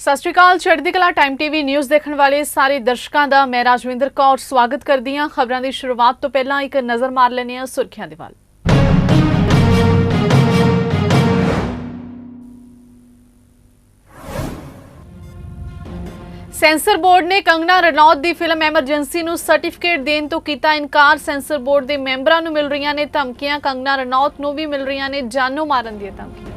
ਸਤਿ ਸ਼੍ਰੀ ਅਕਾਲ, ਚੜ੍ਹਦੀ ਕਲਾ ਟਾਈਮ ਟੀਵੀ ਨਿਊਜ਼ ਦੇਖਣ ਵਾਲੇ ਸਾਰੇ ਦਰਸ਼ਕਾਂ ਦਾ, ਮੈਂ ਰਾਜਵਿੰਦਰ ਕੌਰ ਸਵਾਗਤ ਕਰਦੀ ਹਾਂ। ਖਬਰਾਂ ਦੀ ਸ਼ੁਰੂਆਤ ਤੋਂ ਪਹਿਲਾਂ ਇੱਕ ਨਜ਼ਰ ਮਾਰ ਲੈਂਦੇ ਹਾਂ ਸੁਰਖੀਆਂ ਦੇ ਵੱਲ। ਸੈਂਸਰ ਬੋਰਡ ਨੇ ਕੰਗਨਾ ਰਣੌਤ ਦੀ ਫਿਲਮ ਐਮਰਜੈਂਸੀ ਨੂੰ ਸਰਟੀਫਿਕੇਟ ਦੇਣ ਤੋਂ ਕੀਤਾ ਇਨਕਾਰ। ਸੈਂਸਰ ਬੋਰਡ ਦੇ ਮੈਂਬਰਾਂ ਨੂੰ ਮਿਲ ਰਹੀਆਂ ਨੇ ਧਮਕੀਆਂ, ਕੰਗਨਾ ਰਣੌਤ ਨੂੰ ਵੀ ਮਿਲ ਰਹੀਆਂ ਨੇ ਜਾਨੋਂ ਮਾਰਨ ਦੀਆਂ ਧਮਕੀਆਂ।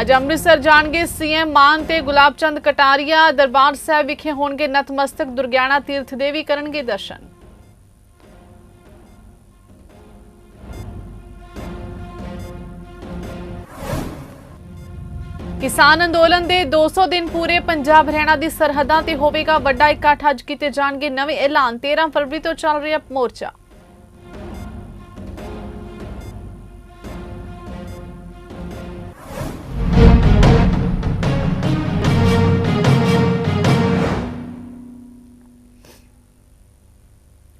ਅੱਜ ਅੰਮ੍ਰਿਤਸਰ ਜਾਣਗੇ ਸੀਐਮ ਮਾਨ ਤੇ ਗੁਲਾਬ ਚੰਦ ਕਟਾਰੀਆ। ਦਰਬਾਰ ਸਾਹਿਬ ਵਿਖੇ ਹੋਣਗੇ ਨਤਮਸਤਕ ਦੁਰਗਿਆਣਾ ਤੀਰਥ ਦੇਵੀ ਕਰਨਗੇ ਦਰਸ਼ਨ। ਕਿਸਾਨ ਅੰਦੋਲਨ ਦੇ 200 ਦਿਨ ਪੂਰੇ ਪੰਜਾਬ ਹਰਿਆਣਾ ਦੀ ਸਰਹੱਦਾਂ ਤੇ ਹੋਵੇਗਾ ਵੱਡਾ ਇਕੱਠ। ਅੱਜ ਕੀਤੇ ਜਾਣਗੇ ਨਵੇਂ ਐਲਾਨ। 13 ਫਰਵਰੀ ਤੋਂ ਚੱਲ ਰਿਹਾ ਮੋਰਚਾ।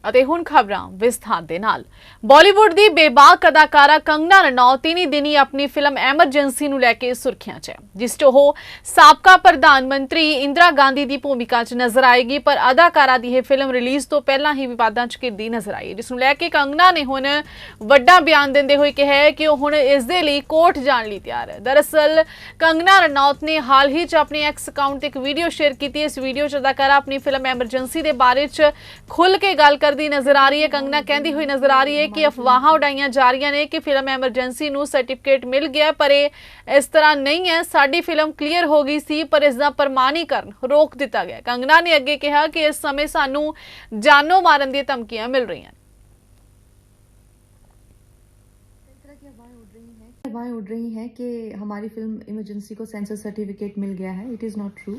ਅਤੇ ਹੁਣ ਖਬਰਾਂ ਵਿਸਥਾਰ ਦੇ ਨਾਲ। ਬਾਲੀਵੁੱਡ ਦੀ ਬੇਬਾਕ ਅਦਾਕਾਰਾ ਕੰਗਨਾ ਰਣੌਤ ਤਿੰਨੀ ਦਿਨੀ ਆਪਣੀ ਫਿਲਮ ਐਮਰਜੈਂਸੀ ਨੂੰ ਲੈ ਕੇ ਸੁਰਖੀਆਂ 'ਚ ਹੈ ਜਿਸ 'ਚ ਉਹ ਸਾਬਕਾ ਪ੍ਰਧਾਨ ਮੰਤਰੀ ਇੰਦਰਾ ਗਾਂਧੀ ਦੀ ਭੂਮਿਕਾ 'ਚ ਨਜ਼ਰ ਆਏਗੀ ਪਰ ਅਦਾਕਾਰਾ ਦੀ ਇਹ ਫਿਲਮ ਰਿਲੀਜ਼ ਤੋਂ ਪਹਿਲਾਂ ਹੀ ਵਿਵਾਦਾਂ 'ਚ ਘਿਰਦੀ ਨਜ਼ਰ ਆਈ ਹੈ, ਜਿਸ ਨੂੰ ਲੈ ਕੇ ਕੰਗਨਾ ਨੇ ਹੁਣ ਵੱਡਾ ਬਿਆਨ ਦਿੰਦੇ ਹੋਏ ਕਿਹਾ ਕਿ ਉਹ ਹੁਣ ਇਸ ਦੇ ਲਈ ਕੋਰਟ ਜਾਣ ਲਈ ਤਿਆਰ ਹੈ। ਦਰਅਸਲ ਕੰਗਨਾ ਰਣੌਤ ਨੇ ਹਾਲ ਹੀ 'ਚ ਆਪਣੇ ਐਕਸ ਅਕਾਊਂਟ ਤੇ ਇੱਕ ਵੀਡੀਓ ਸ਼ੇਅਰ ਕੀਤੀ ਇਸ ਵੀਡੀਓ 'ਚ ਅਦਾਕਾਰਾ ਆਪਣੀ ਫਿਲਮ ਐਮਰਜੈਂਸੀ ਦੇ ਬਾਰੇ 'ਚ ਖੁੱਲ ਕੇ ਗੱਲ ਕਰ ਕਰਦੀ ਨਜ਼ਰ ਆ ਰਹੀ ਹੈ ਕੰਗਨਾ ਕਹਿੰਦੀ ਹੋਈ ਨਜ਼ਰ ਆ ਰਹੀ ਹੈ ਕਿ ਅਫਵਾਹਾਂ ਉਡਾਈਆਂ ਜਾ ਰਹੀਆਂ ਨੇ ਕਿ ਫਿਲਮ ਐਮਰਜੈਂਸੀ ਨੂੰ ਸਰਟੀਫਿਕੇਟ ਮਿਲ ਗਿਆ ਪਰ ਇਹ ਇਸ ਤਰ੍ਹਾਂ ਨਹੀਂ ਹੈ ਸਾਡੀ ਫਿਲਮ ਕਲੀਅਰ ਹੋ ਗਈ ਸੀ ਪਰ ਇਸ ਦਾ ਪ੍ਰਮਾਣੀਕਰਨ ਰੋਕ ਦਿੱਤਾ ਗਿਆ ਕੰਗਨਾ ਨੇ ਅੱਗੇ ਕਿਹਾ ਕਿ ਇਸ ਸਮੇਂ ਸਾਨੂੰ ਜਾਨੋਂ ਮਾਰਨ ਦੀਆਂ ਧਮਕੀਆਂ ਮਿਲ ਰਹੀਆਂ ਨੇ कई तरह की अफवाहें उड़ रही हैं अफवाहें उड़ रही हैं कि हमारी फिल्म इमरजेंसी को सेंसर सर्टिफिकेट मिल गया है it is not true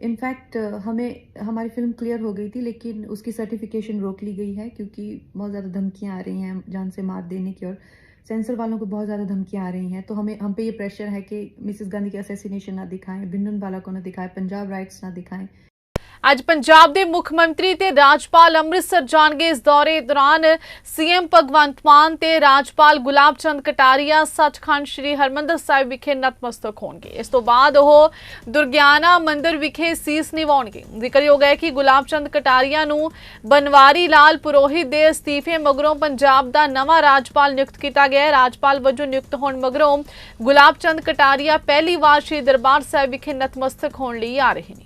in fact हमें, हमारी फ़िल्म क्लियर हो गई थी, लेकिन उसकी सर्टिफिकेशन रोक ली गई है, क्योंकि बहुत ज़्यादा धमकियाँ आ रही हैं जान से मार देने की, और सेंसर वालों को बहुत ज़्यादा धमकियाँ आ रही हैं। तो हमें, हम पे ये प्रेशर है कि मिसेस गांधी के असेसिनेशन ना दिखाएँ भिंडनवाला को ना दिखाएँ, पंजाब राइट्स ना दिखाएँ। ਅੱਜ ਪੰਜਾਬ ਦੇ ਮੁੱਖ ਮੰਤਰੀ ਤੇ ਰਾਜਪਾਲ ਅੰਮ੍ਰਿਤਸਰ ਜਾਣਗੇ। ਇਸ ਦੌਰੇ ਦੌਰਾਨ ਸੀਐਮ ਭਗਵੰਤ ਮਾਨ ਤੇ ਰਾਜਪਾਲ ਗੁਲਾਬ ਚੰਦ ਕਟਾਰੀਆ ਸੱਚਖੰਡ ਸ੍ਰੀ ਹਰਮੰਦਰ ਸਾਹਿਬ ਵਿਖੇ ਨਤਮਸਤਕ ਹੋਣਗੇ। ਇਸ ਤੋਂ ਬਾਅਦ ਉਹ ਦੁਰਗਿਆਨਾ ਮੰਦਿਰ ਵਿਖੇ ਸੀਸ ਨਿਵਾਉਣਗੇ। ਜ਼ਿਕਰਯੋਗ ਹੈ ਕਿ ਗੁਲਾਬ ਚੰਦ ਕਟਾਰੀਆ ਨੂੰ ਬਨਵਾਰੀ ਲਾਲ ਪੁਰੋਹਿਤ ਦੇ ਅਸਤੀਫੇ ਮਗਰੋਂ ਪੰਜਾਬ ਦਾ ਨਵਾਂ ਰਾਜਪਾਲ ਨਿਯੁਕਤ ਕੀਤਾ ਗਿਆ ਹੈ। ਰਾਜਪਾਲ ਵਜੋਂ ਨਿਯੁਕਤ ਹੋਣ ਮਗਰੋਂ ਗੁਲਾਬ ਚੰਦ ਕਟਾਰੀਆ ਪਹਿਲੀ ਵਾਰ ਸ੍ਰੀ ਦਰਬਾਰ ਸਾਹਿਬ ਵਿਖੇ ਨਤਮਸਤਕ ਹੋਣ ਲਈ ਆ ਰਹੇ ਨੇ।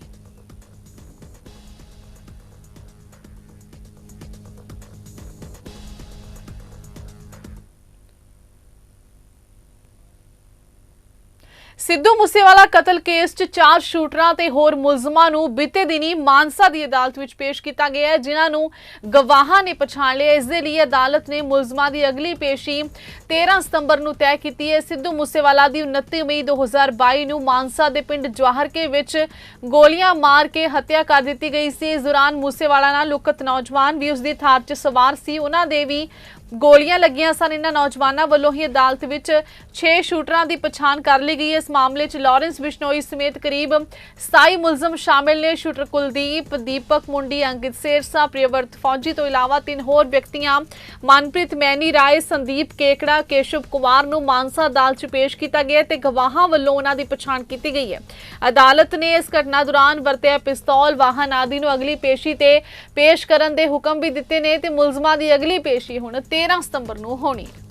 ਸਿੱਧੂ ਮੂਸੇਵਾਲਾ ਕਤਲ ਕੇਸ 'ਚ ਚਾਰ ਸ਼ੂਟਰਾਂ ਤੇ ਹੋਰ ਮੁਲਜ਼ਮਾਂ ਨੂੰ ਬੀਤੇ ਦਿਨੀ ਮਾਨਸਾ ਦੀ ਅਦਾਲਤ ਵਿੱਚ ਪੇਸ਼ ਕੀਤਾ ਗਿਆ ਹੈ, ਜਿਨ੍ਹਾਂ ਨੂੰ ਗਵਾਹਾਂ ਨੇ ਪਛਾਣ ਲਿਆ। ਇਸ ਦੇ ਲਈ ਅਦਾਲਤ ਨੇ ਮੁਲਜ਼ਮਾਂ ਦੀ ਅਗਲੀ ਪੇਸ਼ੀ 13 ਸਤੰਬਰ ਨੂੰ ਤੈਅ ਕੀਤੀ ਹੈ। ਸਿੱਧੂ ਮੂਸੇਵਾਲਾ ਦੀ 29 ਮਈ 2022 ਨੂੰ ਮਾਨਸਾ ਦੇ ਪਿੰਡ ਜਵਾਹਰਕੇ ਵਿੱਚ ਗੋਲੀਆਂ ਮਾਰ ਕੇ ਹੱਤਿਆ ਕਰ ਦਿੱਤੀ ਗਈ ਸੀ। ਇਸ ਦੌਰਾਨ ਮੂਸੇਵਾਲਾ ਨਾਲ ਲੁਕਤ ਨੌਜਵਾਨ ਵੀ ਉਸ ਦੀ ਥਾਰ 'ਚ ਸਵਾਰ ਸੀ। ਉਹਨਾਂ ਦੇ ਵੀ ਗੋਲੀਆਂ ਲੱਗੀਆਂ ਸਨ। ਇਹਨਾਂ ਨੌਜਵਾਨਾਂ ਵੱਲੋਂ ਹੀ ਅਦਾਲਤ ਵਿੱਚ 6 ਸ਼ੂਟਰਾਂ ਦੀ ਪਛਾਣ ਕਰ ਲਈ ਗਈ। ਹੈ ਇਸ ਮਾਮਲੇ 'ਚ ਲਾਰੈਂਸ ਬਿਸ਼ਨੋਈ ਸਮੇਤ ਕਰੀਬ 27 ਮੁਲਜ਼ਮ ਸ਼ਾਮਿਲ ਨੇ। ਸ਼ੂਟਰ ਕੁਲਦੀਪ, ਦੀਪਕ ਮੁੰਡੀ, ਅੰਕਿਤ ਸੇਰਸਾ, ਪ੍ਰਿਯਵਰਤ ਫੌਜੀ ਤੋਂ ਇਲਾਵਾ ਤਿੰਨ ਹੋਰ ਵਿਅਕਤੀਆਂ, ਮਨਪ੍ਰੀਤ ਮੈਨੀ ਰਾਏ, ਸੰਦੀਪ ਕੇਕੜਾ, ਕੇਸ਼ਵ ਕੁਮਾਰ ਨੂੰ ਮਾਨਸਾ ਅਦਾਲਤ 'ਚ ਪੇਸ਼ ਕੀਤਾ ਗਿਆ ਤੇ ਗਵਾਹਾਂ ਵੱਲੋਂ ਉਹਨਾਂ ਦੀ ਪਛਾਣ ਕੀਤੀ ਗਈ ਹੈ। ਅਦਾਲਤ ਨੇ ਇਸ ਘਟਨਾ ਦੌਰਾਨ ਵਰਤਿਆ ਪਿਸਤੌਲ, ਵਾਹਨ ਆਦਿ ਨੂੰ ਅਗਲੀ ਪੇਸ਼ੀ ਤੇ ਪੇਸ਼ ਕਰਨ ਦੇ ਹੁਕਮ ਵੀ ਦਿੱਤੇ ਨੇ ਤੇ ਮੁਲਜ਼ਮਾਂ ਦੀ ਅਗਲੀ ਪੇਸ਼ੀ ਹੁਣ 13 ਸਤੰਬਰ ਨੂੰ ਹੋਣੀ ਹੈ।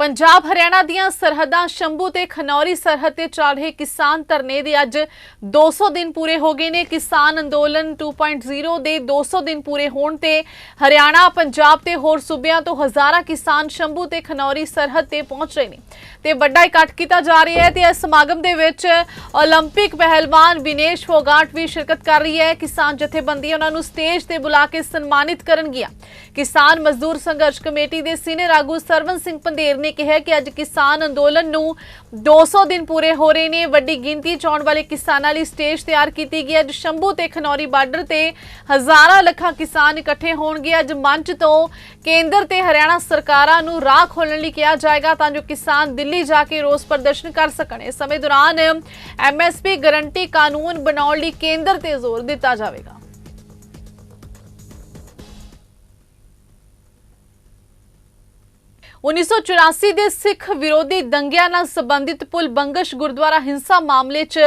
ਪੰਜਾਬ ਹਰਿਆਣਾ ਦੀਆਂ ਸਰਹੱਦਾਂ ਸ਼ੰਭੂ ਤੇ ਖਨੌਰੀ ਸਰਹੱਦ ਤੇ ਚੱਲ ਰਹੇ ਕਿਸਾਨ ਧਰਨੇ ਦੇ ਅੱਜ 200 ਦਿਨ ਪੂਰੇ ਹੋ ਗਏ ਨੇ ਕਿਸਾਨ ਅੰਦੋਲਨ 2.0 ਦੇ 200 ਦਿਨ ਪੂਰੇ ਹੋਣ ਤੇ ਹਰਿਆਣਾ ਪੰਜਾਬ ਤੇ ਹੋਰ ਸੂਬਿਆਂ ਤੋਂ ਹਜ਼ਾਰਾਂ ਕਿਸਾਨ ਸ਼ੰਭੂ ਤੇ ਖਨੌਰੀ ਸਰਹੱਦ ਤੇ ਪਹੁੰਚ ਰਹੇ ਨੇ ਤੇ ਵੱਡਾ ਇਕੱਠ ਕੀਤਾ ਜਾ ਰਿਹਾ ਹੈ ਤੇ ਇਸ ਸਮਾਗਮ ਦੇ ਵਿੱਚ 올림픽 ਪਹਿਲਵਾਨ ਵਿਨੇਸ਼ ਫੋਗਾਟ ਵੀ ਸ਼ਿਰਕਤ ਕਰ ਰਹੀ ਹੈ ਕਿਸਾਨ ਜਥੇਬੰਦੀਆਂ ਉਹਨਾਂ ਨੂੰ ਸਟੇਜ ਤੇ ਬੁਲਾ ਕੇ ਸਨਮਾਨਿਤ ਕਰਨਗੀਆਂ ਕਿਸਾਨ ਮਜ਼ਦੂਰ ਸੰਘਰਸ਼ ਕਮੇਟੀ ਦੇ ਸੀਨੀਅਰ ਆਗੂ ਸਰਵਨ ਸਿੰਘ ਪੰਦੇਰ ਨੇ ਕਿਹਾ ਕਿ ਅੱਜ ਕਿਸਾਨ ਅੰਦੋਲਨ ਨੂੰ 200 ਦਿਨ ਪੂਰੇ ਹੋ ਰਹੇ ਨੇ। ਵੱਡੀ ਗਿਣਤੀ ਚ ਆਉਣ ਵਾਲੇ ਕਿਸਾਨਾਂ ਲਈ ਸਟੇਜ ਤਿਆਰ ਕੀਤੀ ਗਈ ਅੱਜ ਸ਼ੰਭੂ ਤੇ ਖਨੌਰੀ ਬਾਰਡਰ ਤੇ ਹਜ਼ਾਰਾਂ ਲੱਖਾਂ ਕਿਸਾਨ ਇਕੱਠੇ ਹੋਣਗੇ। ਅੱਜ ਮੰਚ ਤੋਂ ਕੇਂਦਰ ਤੇ ਹਰਿਆਣਾ ਸਰਕਾਰਾਂ ਨੂੰ ਰਾਹ ਖੋਲਣ ਲਈ ਕਿਹਾ ਜਾਏਗਾ ਤਾਂ ਜੋ ਕਿਸਾਨ ਦਿੱਲੀ ਜਾ ਕੇ ਰੋਸ ਪ੍ਰਦਰਸ਼ਨ ਕਰ ਸਕਣ। ਇਸ ਸਮੇਂ ਦੌਰਾਨ ਐਮਐਸਪੀ ਗਾਰੰਟੀ ਕਾਨੂੰਨ ਬਣਾਉਣ ਲਈ ਕੇਂਦਰ ਤੇ ਜ਼ੋਰ ਦਿੱਤਾ ਜਾਵੇਗਾ। ਉੱਨੀ ਸੌ ਚੁਰਾਸੀ ਦੇ ਸਿੱਖ ਵਿਰੋਧੀ ਦੰਗਿਆਂ ਨਾਲ ਸੰਬੰਧਿਤ ਪੁਲ ਬੰਗਸ਼ ਗੁਰਦੁਆਰਾ ਹਿੰਸਾ ਮਾਮਲੇ 'ਚ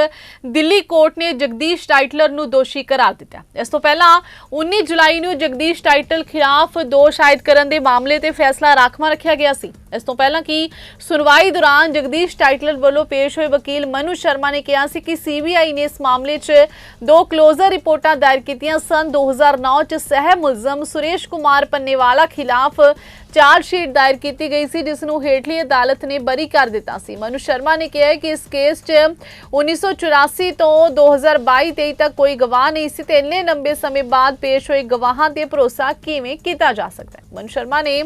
ਦਿੱਲੀ ਕੋਰਟ ਨੇ ਜਗਦੀਸ਼ ਟਾਈਟਲਰ ਨੂੰ ਦੋਸ਼ੀ ਕਰਾਰ ਦਿੱਤਾ। ਇਸ ਤੋਂ ਪਹਿਲਾਂ 19 ਜੁਲਾਈ ਨੂੰ ਜਗਦੀਸ਼ ਟਾਈਟਲ ਖਿਲਾਫ ਦੋਸ਼ ਆਇਦ ਕਰਨ ਦੇ ਮਾਮਲੇ ਤੇ ਫੈਸਲਾ ਰਾਖਵਾਂ ਰੱਖਿਆ ਗਿਆ ਸੀ। ਇਸ ਤੋਂ ਪਹਿਲਾਂ ਕਿ ਸੁਣਵਾਈ ਦੌਰਾਨ ਜਗਦੀਸ਼ ਟਾਈਟਲਰ ਵੱਲੋਂ ਪੇਸ਼ ਹੋਏ ਵਕੀਲ ਮਨੂ ਸ਼ਰਮਾ ਨੇ ਕਿਹਾ ਸੀ ਕਿ ਸੀਬੀਆਈ ਨੇ ਇਸ ਮਾਮਲੇ 'ਚ ਦੋ ਕਲੋਜ਼ਰ ਰਿਪੋਰਟਾਂ ਦਾਇਰ ਕੀਤੀਆਂ ਸਨ। 2009 'ਚ ਸਹਿ ਮੁਲਜ਼ਮ ਸੁਰੇਸ਼ ਕੁਮਾਰ ਪੰਨੇਵਾਲਾ ਖਿਲਾਫ ਚਾਰਜ ਸ਼ੀਟ ਦਾਇਰ ਕੀਤੀ ਗਈ ਸੀ, ਜਿਸ ਨੂੰ ਹੇਠਲੀ ਅਦਾਲਤ ਨੇ ਬਰੀ ਕਰ ਦਿੱਤਾ ਸੀ। ਮਨੂ ਸ਼ਰਮਾ ਨੇ ਕਿਹਾ ਕਿ ਇਸ ਕੇਸ 'ਚ 1984 ਤੋਂ 2022-23 ਤੱਕ ਕੋਈ ਗਵਾਹ ਨਹੀਂ ਸੀ ਤੇ ਇੰਨੇ ਲੰਬੇ ਸਮੇਂ ਬਾਅਦ ਪੇਸ਼ ਹੋਏ ਗਵਾਹਾਂ ਤੇ ਭਰੋਸਾ ਕਿਵੇਂ ਕੀਤਾ ਜਾ ਸਕਦਾ ਹੈ? ਮਨੂ ਸ਼ਰਮਾ ਨੇ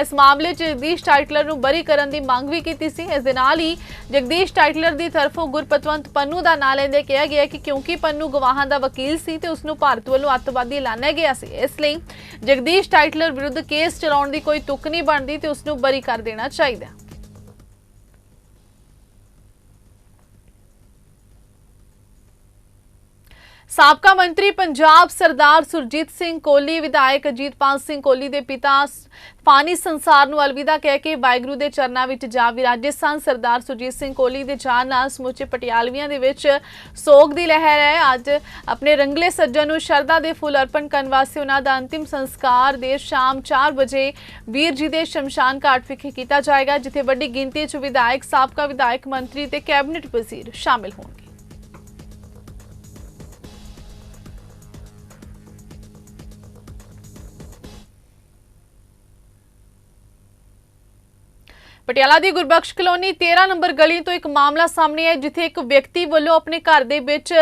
ਇਸ ਮਾਮਲੇ 'ਚ ਜਗਦੀਸ਼ ਟਾਈਟਲਰ ਨੂੰ ਬਰੀ ਕਰਨ ਦੀ ਮੰਗ ਵੀ ਕੀਤੀ ਸੀ। ਇਸ ਦੇ ਨਾਲ ਹੀ ਜਗਦੀਸ਼ ਟਾਈਟਲਰ ਦੀ ਤਰਫੋਂ ਗੁਰਪਤਵੰਤ ਪੰਨੂ ਦਾ ਨਾਂ ਲੈਂਦੇ ਕਿਹਾ ਗਿਆ ਕਿ ਕਿਉਂਕਿ ਪੰਨੂ ਗਵਾਹਾਂ ਦਾ ਵਕੀਲ ਸੀ ਤੇ ਉਸ ਨੂੰ ਭਾਰਤ ਵੱਲੋਂ ਅੱਤਵਾਦੀ ਐਲਾਨਿਆ ਗਿਆ ਸੀ। ਇਸ ਲਈ ਜਗਦੀਸ਼ ਟਾਈਟਲਰ ਵਿਰੁੱਧ ਕੇਸ ਚਲਾਉਣ ਦੀ ਕੋਈ ਤੁਕ ਨਹੀਂ ਬਣਦੀ ਤੇ ਉਸ ਨੂੰ ਬਰੀ ਕਰ ਦੇਣਾ ਚਾਹੀਦਾ ਸਾਬਕਾ ਮੰਤਰੀ ਪੰਜਾਬ ਸਰਦਾਰ ਸੁਰਜੀਤ ਸਿੰਘ ਕੋਹਲੀ, ਵਿਧਾਇਕ ਅਜੀਤਪਾਲ ਸਿੰਘ ਕੋਹਲੀ ਦੇ ਪਿਤਾ ਫਾਨੀ ਸੰਸਾਰ ਨੂੰ ਅਲਵਿਦਾ ਕਹਿ ਕੇ ਵਾਹਿਗੁਰੂ ਦੇ ਚਰਨਾਂ ਵਿੱਚ ਜਾ ਵਿਰਾਜੇ ਸਨ। ਸਰਦਾਰ ਸੁਰਜੀਤ ਸਿੰਘ ਕੋਹਲੀ ਦੇ ਜਾਨ ਨਾਲ ਸਮੁੱਚੇ ਪਟਿਆਲਵੀਆਂ ਦੇ ਵਿੱਚ ਸੋਗ ਦੀ ਲਹਿਰ ਹੈ। ਅੱਜ ਆਪਣੇ ਰੰਗਲੇ ਸੱਜਣ ਨੂੰ ਸ਼ਰਧਾ ਦੇ ਫੁੱਲ ਅਰਪਣ ਕਰਨ ਵਾਸਤੇ ਉਹਨਾਂ ਦਾ ਅੰਤਿਮ ਸੰਸਕਾਰ ਦੇਰ ਸ਼ਾਮ 4 ਵਜੇ ਵੀਰ ਜੀ ਦੇ ਸ਼ਮਸ਼ਾਨ ਘਾਟ ਵਿਖੇ ਕੀਤਾ ਜਾਏਗਾ, ਜਿੱਥੇ ਵੱਡੀ ਗਿਣਤੀ 'ਚ ਵਿਧਾਇਕ, ਸਾਬਕਾ ਵਿਧਾਇਕ ਮੰਤਰੀ ਤੇ ਕੈਬਨਿਟ ਵਜ਼ੀਰ ਸ਼ਾਮਿਲ ਹੋਣਗੇ। ਪਟਿਆਲਾ ਦੀ ਗੁਰਬਖਸ਼ ਕਲੋਨੀ 13 ਨੰਬਰ ਗਲੀ ਤੋਂ ਇੱਕ ਮਾਮਲਾ ਸਾਹਮਣੇ ਆਇਆ, ਜਿੱਥੇ ਇੱਕ ਵਿਅਕਤੀ ਵੱਲੋਂ ਆਪਣੇ ਘਰ ਦੇ ਵਿੱਚ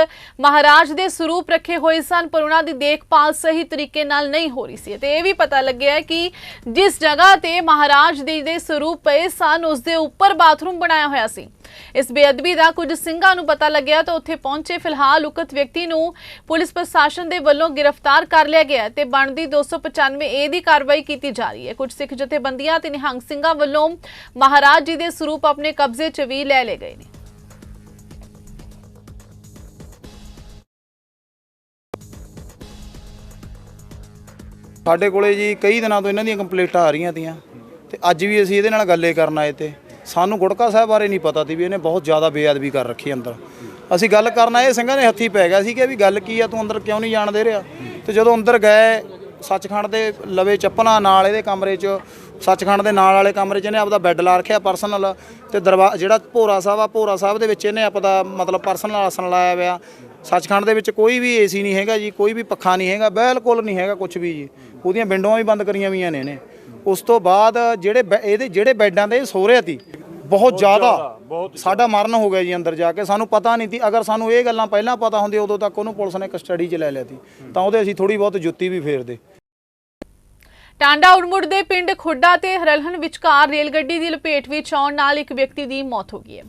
ਮਹਾਰਾਜ ਦੇ ਸਰੂਪ ਰੱਖੇ ਹੋਏ ਸਨ, ਪਰ ਉਹਨਾਂ ਦੀ ਦੇਖਭਾਲ ਸਹੀ ਤਰੀਕੇ ਨਾਲ ਨਹੀਂ ਹੋ ਰਹੀ ਸੀ। ਤੇ ਇਹ ਵੀ ਪਤਾ ਲੱਗਿਆ ਕਿ ਜਿਸ ਜਗ੍ਹਾ ਤੇ ਮਹਾਰਾਜ ਦੇ ਦੇ ਸਰੂਪ ਪਏ ਸਨ, ਉਸ ਦੇ ਉੱਪਰ ਬਾਥਰੂਮ ਬਣਾਇਆ ਹੋਇਆ ਸੀ। ਇਸ ਬੇਅਦਬੀ ਦਾ ਕੁਝ ਸਿੰਘਾਂ ਨੂੰ ਪਤਾ ਲੱਗਿਆ ਤਾਂ ਉੱਥੇ ਪਹੁੰਚੇ ਫਿਲਹਾਲ ਉਕਤ ਵਿਅਕਤੀ ਨੂੰ ਪੁਲਿਸ ਪ੍ਰਸ਼ਾਸਨ ਦੇ ਵੱਲੋਂ ਗ੍ਰਿਫਤਾਰ ਕਰ ਲਿਆ ਗਿਆ ਤੇ ਬਣਦੀ 295 ਏ ਦੀ ਕਾਰਵਾਈ ਕੀਤੀ ਜਾ ਰਹੀ ਹੈ। ਕੁਝ ਸਿੱਖ ਜਥੇਬੰਦੀਆਂ ਤੇ ਨਿਹੰਗ ਸਿੰਘਾਂ ਵੱਲੋਂ ਮਹਾਰਾਜ ਜੀ ਦੇ ਸਰੂਪ ਆਪਣੇ ਕਬਜ਼ੇ 'ਚ ਵੀ ਲੈ ਲਏ ਗਏ ਨੇ। ਸਾਡੇ ਕੋਲੇ ਜੀ ਕਈ ਦਿਨਾਂ ਤੋਂ ਇਹਨਾਂ ਦੀਆਂ ਕੰਪਲੇਂਟਾਂ ਆ ਰਹੀਆਂ ਤੀਆਂ ਤੇ ਅੱਜ ਵੀ ਅਸੀਂ ਇਹਦੇ ਨਾਲ ਗੱਲੇ ਕਰਨ ਆਏ ਤੇ। ਸਾਨੂੰ ਗੁੜਕਾ ਸਾਹਿਬ ਬਾਰੇ ਨਹੀਂ ਪਤਾ ਸੀ ਵੀ ਇਹਨੇ ਬਹੁਤ ਜ਼ਿਆਦਾ ਬੇਅਦਬੀ ਕਰ ਰੱਖੀ ਅੰਦਰ। ਅਸੀਂ ਗੱਲ ਕਰਨ ਆਏ, ਸਿੰਘਾਂ ਦੇ ਹੱਥੀ ਪੈ ਗਿਆ ਸੀ ਕਿ ਵੀ ਗੱਲ ਕੀ ਆ, ਤੂੰ ਅੰਦਰ ਕਿਉਂ ਨਹੀਂ ਜਾਣ ਦੇ ਰਿਹਾ? ਤੇ ਜਦੋਂ ਅੰਦਰ ਗਏ, ਸੱਚਖੰਡ ਦੇ ਲਵੇ ਚੱਪਲਾਂ ਨਾਲ ਇਹਦੇ ਕਮਰੇ 'ਚ, ਸੱਚਖੰਡ ਦੇ ਨਾਲ ਵਾਲੇ ਕਮਰੇ 'ਚ ਇਹਨੇ ਆਪਦਾ ਬੈੱਡ ਲਾ ਰੱਖਿਆ ਪਰਸਨਲ ਤੇ ਦਰਵਾ, ਜਿਹੜਾ ਭੋਰਾ ਸਾਹਿਬ ਆ, ਭੋਰਾ ਸਾਹਿਬ ਦੇ ਵਿੱਚ ਇਹਨੇ ਆਪਦਾ ਮਤਲਬ ਪਰਸਨਲ ਆਸਣ ਲਾਇਆ ਹੋਇਆ। ਸੱਚਖੰਡ ਦੇ ਵਿੱਚ ਕੋਈ ਵੀ ਏਸੀ ਨਹੀਂ ਹੈਗਾ ਜੀ, ਕੋਈ ਵੀ ਪੱਖਾ ਨਹੀਂ ਹੈਗਾ, ਬਿਲਕੁਲ ਨਹੀਂ ਹੈਗਾ ਕੁਝ ਵੀ ਜੀ। ਉਹਦੀਆਂ ਵਿੰਡੋਆਂ ਵੀ ਬੰਦ ਕਰੀਆਂ ਹੋਈਆਂ ਨੇ ਇਹਨੇ। ਉਸ ਤੋਂ ਬਾਅਦ ਜਿਹੜੇ ਇਹਦੇ ਜਿਹੜੇ ਬੈੱਡਾਂ ਦੇ ਇਹ ਸੋ ਰਿਹਾ ਸੀ ਬਹੁਤ ਜ਼ਿਆਦਾ। ਸਾਡਾ ਮਰਨ ਹੋ ਗਿਆ ਜੀ ਅੰਦਰ ਜਾ ਕੇ। ਸਾਨੂੰ ਪਤਾ ਨਹੀਂ ਸੀ। ਅਗਰ ਸਾਨੂੰ ਇਹ ਗੱਲਾਂ ਪਹਿਲਾਂ ਪਤਾ ਹੁੰਦੀਆਂ ਉਦੋਂ ਤੱਕ ਉਹਨੂੰ ਪੁਲਿਸ ਨੇ ਕਸਟਡੀ 'ਚ ਲੈ ਲਿਆ ਸੀ। ਤਾਂ ਉਹਦੇ ਅਸੀਂ ਥੋੜੀ ਬਹੁਤ ਜੁੱਤੀ ਵੀ ਫੇਰਦੇ। ਟਾਂਡਾ ਉੜਮੁੜ ਦੇ ਪਿੰਡ ਖੁੱਡਾ ਤੇ ਹਰਲਹਨ ਵਿਚਕਾਰ ਰੇਲ ਗੱਡੀ ਦੀ ਲਪੇਟ ਵਿੱਚ ਆਉਣ ਨਾਲ ਇੱਕ ਵਿਅਕਤੀ ਦੀ ਮੌਤ ਹੋ ਗਈ ਹੈ।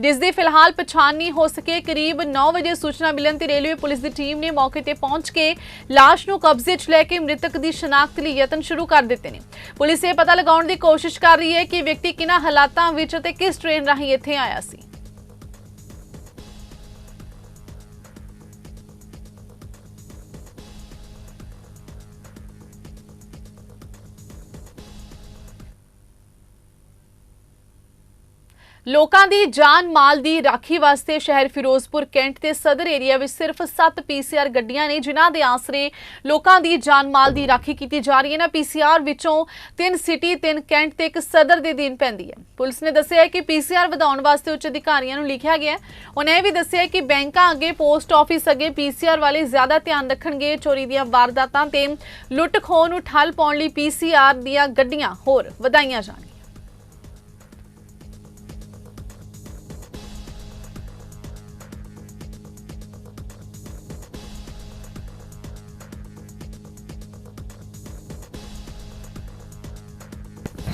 ਜਿਸ ਦੀ ਫਿਲਹਾਲ ਪਛਾਣ ਨਹੀਂ ਹੋ ਸਕੇ, ਕਰੀਬ 9 ਵਜੇ ਸੂਚਨਾ ਮਿਲਣ ਤੇ ਰੇਲਵੇ ਪੁਲਿਸ ਦੀ ਟੀਮ ਨੇ ਮੌਕੇ ਤੇ ਪਹੁੰਚ ਕੇ ਲਾਸ਼ ਨੂੰ ਕਬਜ਼ੇ 'ਚ ਲੈ ਕੇ ਮ੍ਰਿਤਕ ਦੀ ਸ਼ਨਾਖਤ ਲਈ ਯਤਨ ਸ਼ੁਰੂ ਕਰ ਦਿੱਤੇ ਨੇ। ਪੁਲਿਸ ਇਹ ਪਤਾ ਲਗਾਉਣ ਦੀ ਕੋਸ਼ਿਸ਼ ਕਰ ਰਹੀ ਹੈ ਕਿ ਵਿਅਕਤੀ ਕਿਹਨਾਂ ਹਾਲਾਤਾਂ ਵਿੱਚ ਅਤੇ ਕਿਸ ਟ੍ਰੇਨ ਰਾਹੀਂ ਇੱਥੇ ਆਇਆ ਸੀ। ਲੋਕਾਂ ਦੀ ਜਾਨ ਮਾਲ ਦੀ ਰਾਖੀ ਵਾਸਤੇ ਸ਼ਹਿਰ ਫਿਰੋਜ਼ਪੁਰ ਕੈਂਟ ਤੇ ਸਦਰ ਏਰੀਆ ਵਿੱਚ ਸਿਰਫ 7 ਪੀਸੀਆਰ ਗੱਡੀਆਂ ਨੇ, ਜਿਨ੍ਹਾਂ ਦੇ ਆਸਰੇ ਲੋਕਾਂ ਦੀ ਜਾਨ ਮਾਲ ਦੀ ਰਾਖੀ ਕੀਤੀ ਜਾ ਰਹੀ ਹੈ। ਨਾ ਪੀਸੀਆਰ ਵਿੱਚੋਂ ਤਿੰਨ ਸਿਟੀ, ਤਿੰਨ ਕੈਂਟ ਤੇ ਇੱਕ ਸਦਰ ਦੇ ਦੀਨ ਪੈਂਦੀ ਹੈ। ਪੁਲਿਸ ਨੇ ਦੱਸਿਆ ਹੈ ਕਿ ਪੀਸੀਆਰ ਵਧਾਉਣ ਵਾਸਤੇ ਉੱਚ ਅਧਿਕਾਰੀਆਂ ਨੂੰ ਲਿਖਿਆ ਗਿਆ ਹੈ। ਉਹਨੇ ਇਹ ਵੀ ਦੱਸਿਆ ਕਿ ਬੈਂਕਾਂ ਅੱਗੇ, ਪੋਸਟ ਆਫਿਸ ਅੱਗੇ ਪੀਸੀਆਰ ਵਾਲੇ ਜ਼ਿਆਦਾ ਧਿਆਨ ਰੱਖਣਗੇ। ਚੋਰੀ ਦੀਆਂ ਵਾਰਦਾਤਾਂ ਤੇ ਲੁੱਟ ਖੋਹ ਨੂੰ ਠੱਲ ਪਾਉਣ ਲਈ ਪੀਸੀਆਰ ਦੀਆਂ ਗੱਡੀਆਂ ਹੋਰ ਵਧਾਈਆਂ ਜਾਣਗੀਆਂ।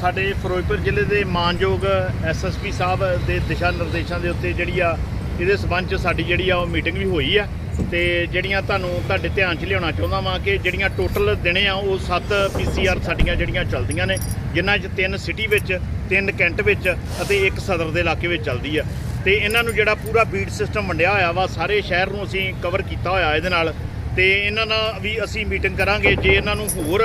ਸਾਡੇ ਫਿਰੋਜ਼ਪੁਰ ਜ਼ਿਲ੍ਹੇ ਦੇ ਮਾਨਯੋਗ ਐਸਐਸਪੀ ਸਾਹਿਬ ਦੇ ਦਿਸ਼ਾ ਨਿਰਦੇਸ਼ਾਂ ਦੇ ਉੱਤੇ ਜਿਹੜੀ ਆ, ਇਹਦੇ ਸਬੰਧ ਚ ਸਾਡੀ ਜਿਹੜੀ ਆ, ਉਹ ਮੀਟਿੰਗ ਵੀ ਹੋਈ ਆ। ਤੇ ਜਿਹੜੀਆਂ ਤੁਹਾਨੂੰ ਤੁਹਾਡੇ ਧਿਆਨ 'ਚ ਲਿਆਉਣਾ ਚਾਹੁੰਦਾ ਵਾਂ ਕਿ ਜਿਹੜੀਆਂ ਟੋਟਲ ਦਿਨੇ ਆ, ਉਹ 7 ਪੀਸੀਆਰ ਸਾਡੀਆਂ ਜਿਹੜੀਆਂ ਚੱਲਦੀਆਂ ਨੇ, ਜਿਨ੍ਹਾਂ 'ਚ ਤਿੰਨ ਸਿਟੀ ਵਿੱਚ, ਤਿੰਨ ਕੈਂਟ ਵਿੱਚ ਅਤੇ ਇੱਕ ਸਦਰ ਦੇ ਇਲਾਕੇ ਵਿੱਚ ਚੱਲਦੀ ਆ। ਤੇ ਇਹਨਾਂ ਨੂੰ ਜਿਹੜਾ ਪੂਰਾ ਬੀਟ ਸਿਸਟਮ ਵੰਡਿਆ ਹੋਇਆ ਵਾ, ਸਾਰੇ ਸ਼ਹਿਰ ਨੂੰ ਅਸੀਂ ਕਵਰ ਕੀਤਾ ਹੋਇਆ ਇਹਦੇ ਨਾਲ। ਤੇ ਇਹਨਾਂ ਨਾਲ ਵੀ ਅਸੀਂ ਮੀਟਿੰਗ ਕਰਾਂਗੇ। ਜੇ ਇਹਨਾਂ ਨੂੰ ਹੋਰ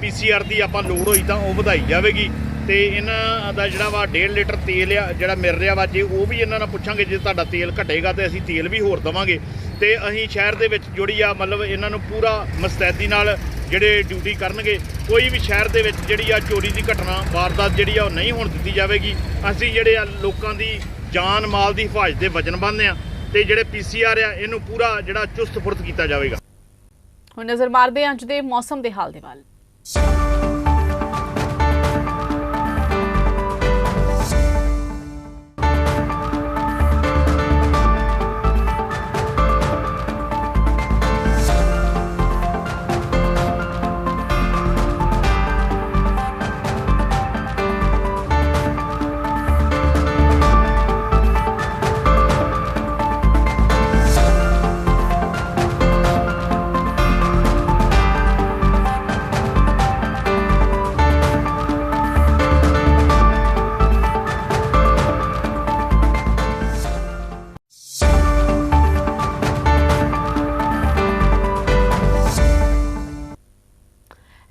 ਪੀਸੀਆਰ ਦੀ ਆਪਾਂ ਲੋੜ ਹੋਈ ਤਾਂ ਉਹ ਵਧਾਈ ਜਾਵੇਗੀ। ਤੇ ਇਹਨਾਂ ਦਾ ਜਿਹੜਾ ਵਾ 1.5 ਲੀਟਰ ਤੇਲ ਆ, ਜਿਹੜਾ ਮਿਲ ਰਿਹਾ ਵਾ, ਜੇ ਉਹ ਵੀ ਇਹਨਾਂ ਨਾਲ ਪੁੱਛਾਂਗੇ, ਜੇ ਤੁਹਾਡਾ ਤੇਲ ਘਟੇਗਾ ਤੇ ਅਸੀਂ ਤੇਲ ਵੀ ਹੋਰ ਦਵਾਂਗੇ। ਤੇ ਅਸੀਂ ਸ਼ਹਿਰ ਦੇ ਵਿੱਚ ਜੁੜੀ ਆ, ਮਤਲਬ ਇਹਨਾਂ ਨੂੰ ਪੂਰਾ ਮਸਤੈਦੀ ਨਾਲ ਜਿਹੜੇ ਡਿਊਟੀ ਕਰਨਗੇ, ਕੋਈ ਵੀ ਸ਼ਹਿਰ ਦੇ ਵਿੱਚ ਜਿਹੜੀ ਆ ਚੋਰੀ ਦੀ ਘਟਨਾ, ਵਾਰਦਾਤ ਜਿਹੜੀ ਆ ਉਹ ਨਹੀਂ ਹੋਣ ਦਿੱਤੀ ਜਾਵੇਗੀ। ਅਸੀਂ ਜਿਹੜੇ ਆ ਲੋਕਾਂ ਦੀ ਜਾਨ, ਮਾਲ ਦੀ ਹਿਫਾਜ਼ਤ ਦੇ ਵਚਨਬੱਧ ਆ। ਤੇ ਜਿਹੜੇ ਪੀਸੀਆਰ ਆ, ਇਹਨੂੰ ਪੂਰਾ ਜਿਹੜਾ ਚੁਸਤ ਫੁਰਤ ਕੀਤਾ ਜਾਵੇਗਾ। ਹੁਣ ਨਜ਼ਰ ਮਾਰਦੇ ਹਾਂ ਅੱਜ ਦੇ ਮੌਸਮ ਦੇ ਹਾਲ ਦੇ ਵੱਲ।